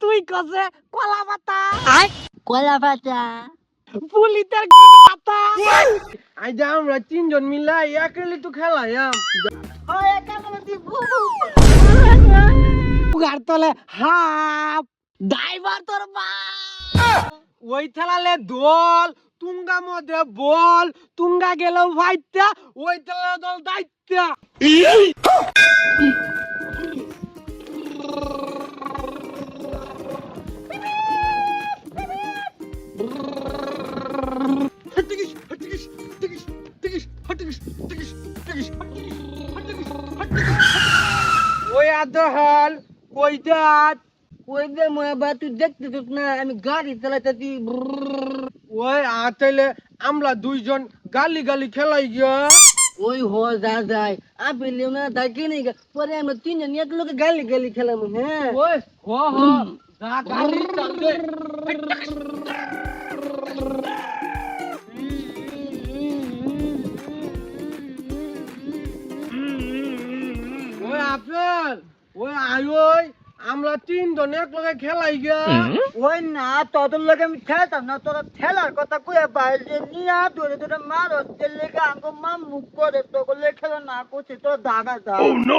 তুই কসে কলা পাতা? কলা পাতা। পুলিতের পাতা। আই যা আমরা তিনজন মিলা একেলে তো খেলাম হয় উগার তলে হাফ। ড্রাইভার তোর মা। ওই খেলালে দল তুঙ্গা মধ্যে বল তুঙ্গা গেল ভাইতা ওই খেলা দল দায়িত্ব ওই আদহাল ওই দাঁত ওই যে মা তুই দেখতে তুই না? আমি গাড়ি চালাইতেছি। ওই আতাইলে আমরা দুইজন গালি গালি খেলাই গিয়া। ওই হ যা যায় আপনি লিও না তাকে নেই পরে আমরা তিনজন এক লোকে গালি গালি খেলাম হ্যাঁ। ওই হ হ যা গালি চলবে ওই আয়োই আমরা তিনজন এক লগে খেলাই গিয়া ওই না তোদের লোকে আমি খেলতাম না তোরা খেলার কথা কয়ে বাইরে নিয়ে ধরে ধরে মারো লেগে আঙ্গো মা মুখ করে তোগুলো খেলা না করছে তোর দাগা যা।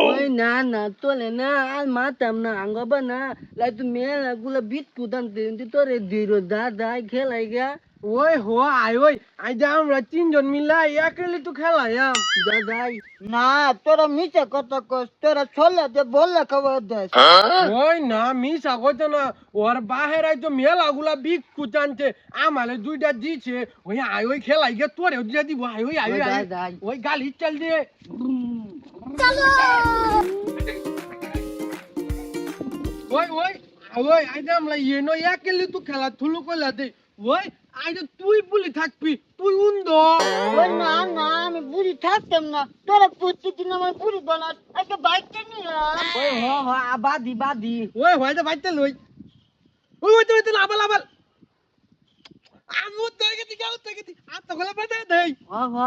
ওই না না তোলে না আর মাতাম না আঙ্গো বা না লাই তুই মেলা গুলো বিট কুদাম দিন তোরে দিরো দাদা খেলাই গা। ওই হো আয়োই আই যা আমরা তিনজন মিলা একেলে তো খেলাম দাদাই না তোরা মিছে কথা কস তোরা ছলে দে বললে খবর দেস। ওই না মিশা কইতো না ওর বাহের তো মেলা গুলা বিক কুচানছে আমালে দুইটা দিছে। ওই আই ওই খেলাই গে তোরে দুইটা দিব আই ওই আই ওই ওই, আই ওই গালি চল দে। ওই ওই আই ওই আই যে আমরা ইয়েনো একেলে তো খেলা থুলু কইলা দে। ওই আই তুই বলি থাকবি তুই উন্দ। ওই না না আমি বুড়ি থাকতাম না। তোরা প্রত্যেকদিন আমার বুড়ি বানাস একটা বাইকটা নিয়ে ওই হ হ আবাদি বাদি। ওই হয় তো বাইতে লই। ওই ওই তো ওই তো আবাল আবাল। আমি উত্তর গেছি কে উত্তর গেছি। আর তো গলা বাজা দেই হ হ।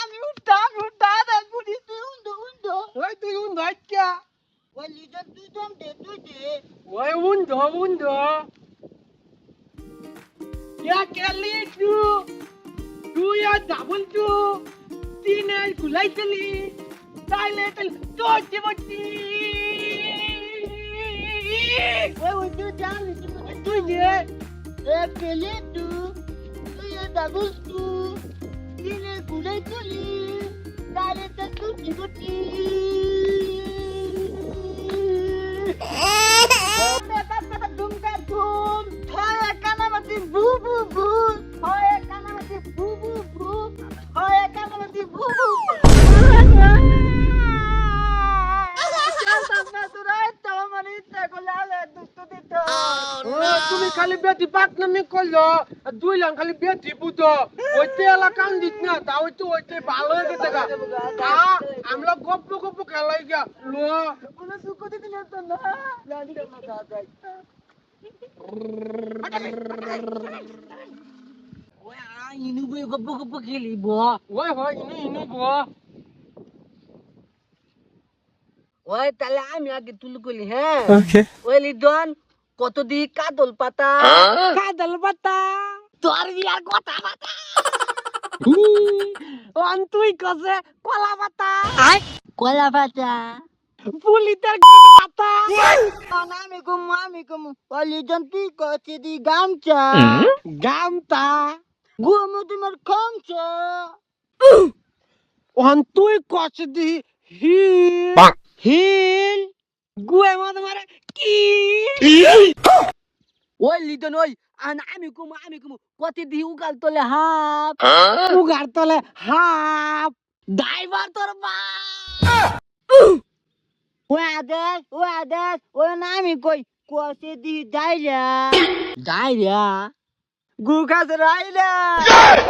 আমি উঠা আমি উঠা দা বুড়ি তুই উন্দো উন্দো। ওই তুই উন্দ আচ্ছা ওই লিডার তুই দম দে তুই দে। ওই উন্দ উন্দ। या केली टू टू या दाबून टू तीन गुलायचली चालले तर दोनशे मोठी तू जाम तुझे केली टू तू या दाबून टू तीन गुलायचली খালি বেটি পাক নামি কইলো দুই লাখ খালি বেটি বুতো ওই তেলা কান দিত না তা ওই তো ওই ভালো হয়ে গেছে গা তা আমরা গপ্প গপ্প খেলাই গা লো কোনো সুখ দিতে না তো না জানি না দাদা ওই আ ইনু বই গপ্প গপ্প খেলিব ওই হয় ইনি ইনি গো ওই তাহলে আমি আগে তুলু কলি হ্যাঁ ওই লিডন কত দি কাদল পাতা? কাদল পাতা। তোর বিয়ার কথা পাতা। অন তুই কসে কলা পাতা। কলা পাতা। পুলিতের পাতা। আমি কম আমি কম ওই লিডন তুই কচ্ছে দি গামছা। গামতা গুয়ামো তোমার খামছা অন তুই কস দি হিল। হিল। গুয়ে মত মারে কি ওই লিডন ওই আমি কম আমি কম কত দি উকাল তোলে হাফ উগার তলে হাফ ড্রাইভার তোর মা ওই আদেশ ওই আদেশ ওই না আমি কই কষে দি ডাইরা ডাইরা গুখাস রাইলা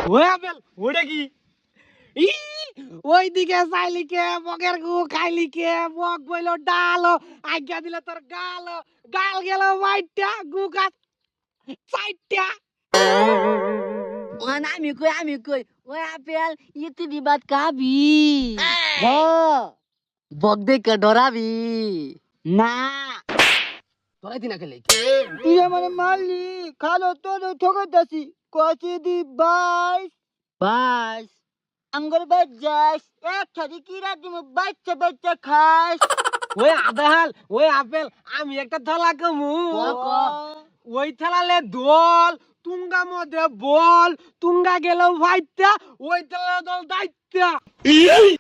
ওই আপেল ওটা কি? ই ওই দিকে চাইলি কে? বকের গু খাইলি কে? বক বইল ডাল আজ্ঞা দিলে তোর গাল গাল গেল মাইটা গু গাছ চাইটা ওই আমি কই আমি কই? ওই আপেল ইতি দিবাত কাবি হ। বক দেখে ডরাবি। না। তোরাই দিনা খেলে। তুই আমার মারলি? খালো তোর ঠকাইতাছি কষে দি বাইশ। বাইশ। আঙ্গুর বাজ যাস এক ছাড়ি কি রাত বাচ্চা বাচ্চা খাস। ওই আদাহাল ওই আপেল আমি একটা থলা কমু ওই থালালে দল তুঙ্গা মধ্যে বল তুঙ্গা গেল ভাইটা ওই থালা দল দাইতা ওই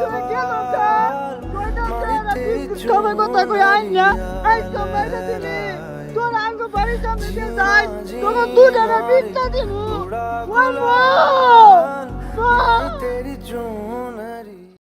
তুমি কেন কবে কথা কই আই না আই তো মাইরা দিলি তোর আঙ্গ বাড়ির সামনে দিয়ে যাই তোকে দু টাকা বিস্তা দিব তেরি চোখ